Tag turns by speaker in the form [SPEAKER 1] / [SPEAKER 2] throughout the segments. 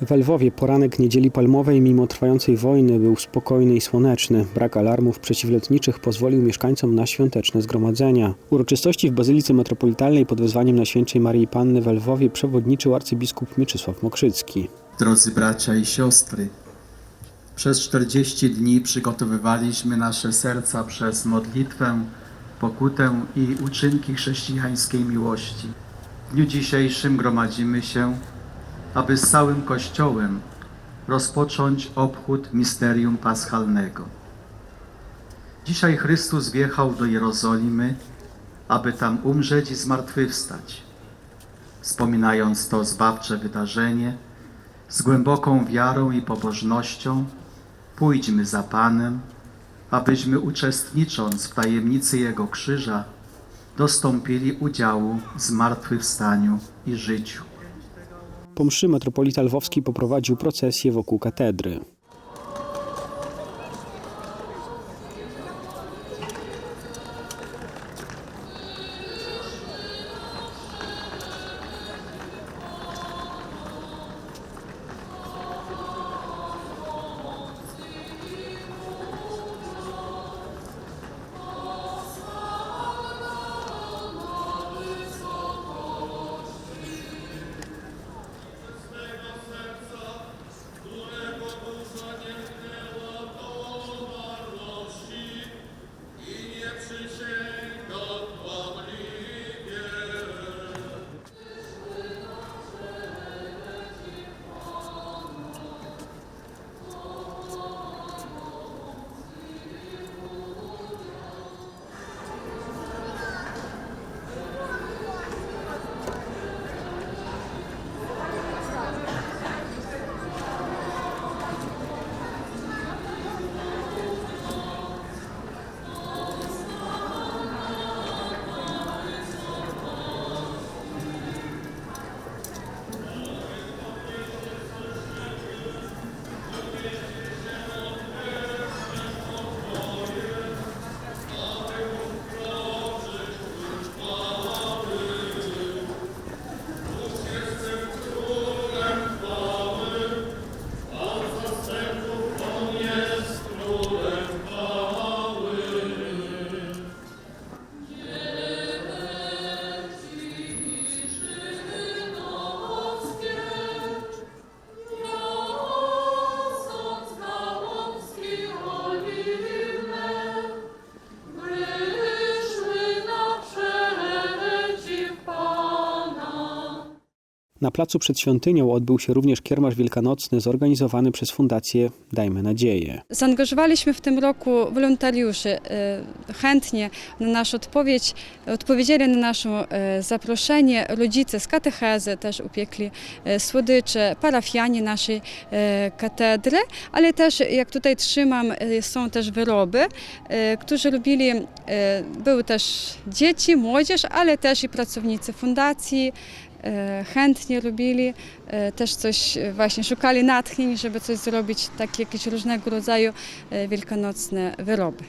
[SPEAKER 1] W Lwowie poranek niedzieli palmowej mimo trwającej wojny był spokojny i słoneczny. Brak alarmów przeciwlotniczych pozwolił mieszkańcom na świąteczne zgromadzenia. Uroczystości w Bazylice Metropolitalnej pod wezwaniem Najświętszej Marii Panny w Lwowie przewodniczył arcybiskup Mieczysław Mokrzycki.
[SPEAKER 2] Drodzy bracia i siostry, przez 40 dni przygotowywaliśmy nasze serca przez modlitwę, pokutę i uczynki chrześcijańskiej miłości. W dniu dzisiejszym gromadzimy się, aby z całym Kościołem rozpocząć obchód misterium paschalnego. Dzisiaj Chrystus wjechał do Jerozolimy, aby tam umrzeć i zmartwychwstać. Wspominając to zbawcze wydarzenie, z głęboką wiarą i pobożnością pójdźmy za Panem, abyśmy uczestnicząc w tajemnicy Jego krzyża dostąpili udziału w zmartwychwstaniu i życiu.
[SPEAKER 1] Po mszy metropolita lwowski poprowadził procesję wokół katedry. Na placu przed świątynią odbył się również kiermasz wielkanocny zorganizowany przez Fundację Dajmy Nadzieję.
[SPEAKER 3] Zaangażowaliśmy w tym roku wolontariuszy. e, Chętnie na naszą odpowiedź odpowiedzieli na nasze e, zaproszenie. Rodzice z katechezy też upiekli e, słodycze, parafianie naszej katedry, ale też jak tutaj trzymam są też wyroby, którzy robili, były też dzieci, młodzież, ale też i pracownicy fundacji, chętnie robili, e, też coś e, właśnie szukali natchnień, żeby coś zrobić, takie jakieś różnego rodzaju e, wielkanocne wyroby.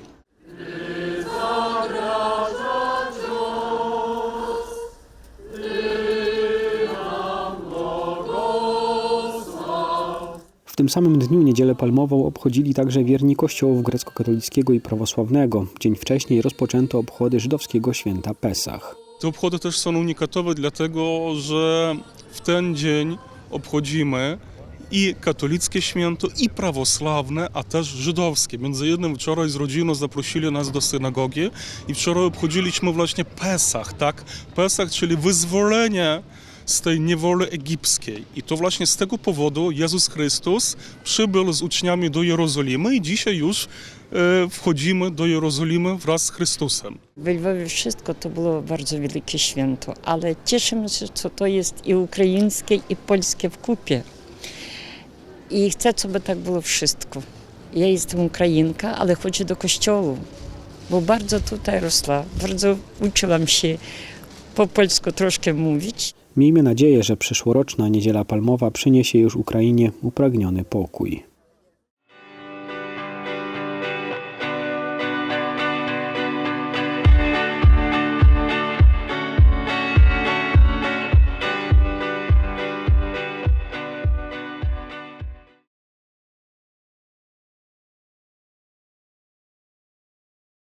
[SPEAKER 1] W tym samym dniu Niedzielę Palmową obchodzili także wierni kościołów grecko-katolickiego i prawosławnego. Dzień wcześniej rozpoczęto obchody żydowskiego święta Pesach.
[SPEAKER 4] Te obchody też są unikatowe, dlatego że w ten dzień obchodzimy i katolickie święto, i prawosławne, a też żydowskie. Między jednym wczoraj z rodziną zaprosili nas do synagogi i wczoraj obchodziliśmy właśnie Pesach, tak? Pesach, czyli wyzwolenie z tej niewoli egipskiej. I to właśnie z tego powodu Jezus Chrystus przybył z uczniami do Jerozolimy i dzisiaj już e, wchodzimy do Jerozolimy wraz z Chrystusem.
[SPEAKER 5] W Lwowie wszystko to było bardzo wielkie święto, ale cieszymy się, że to jest i ukraińskie, i polskie w kupie. I chcę, żeby tak było wszystko. Ja jestem Ukrainka, ale chodzę do kościołu, bo bardzo tutaj rosła, bardzo uczyłam się po polsku troszkę mówić.
[SPEAKER 1] Miejmy nadzieję, że przyszłoroczna Niedziela Palmowa przyniesie już Ukrainie upragniony pokój.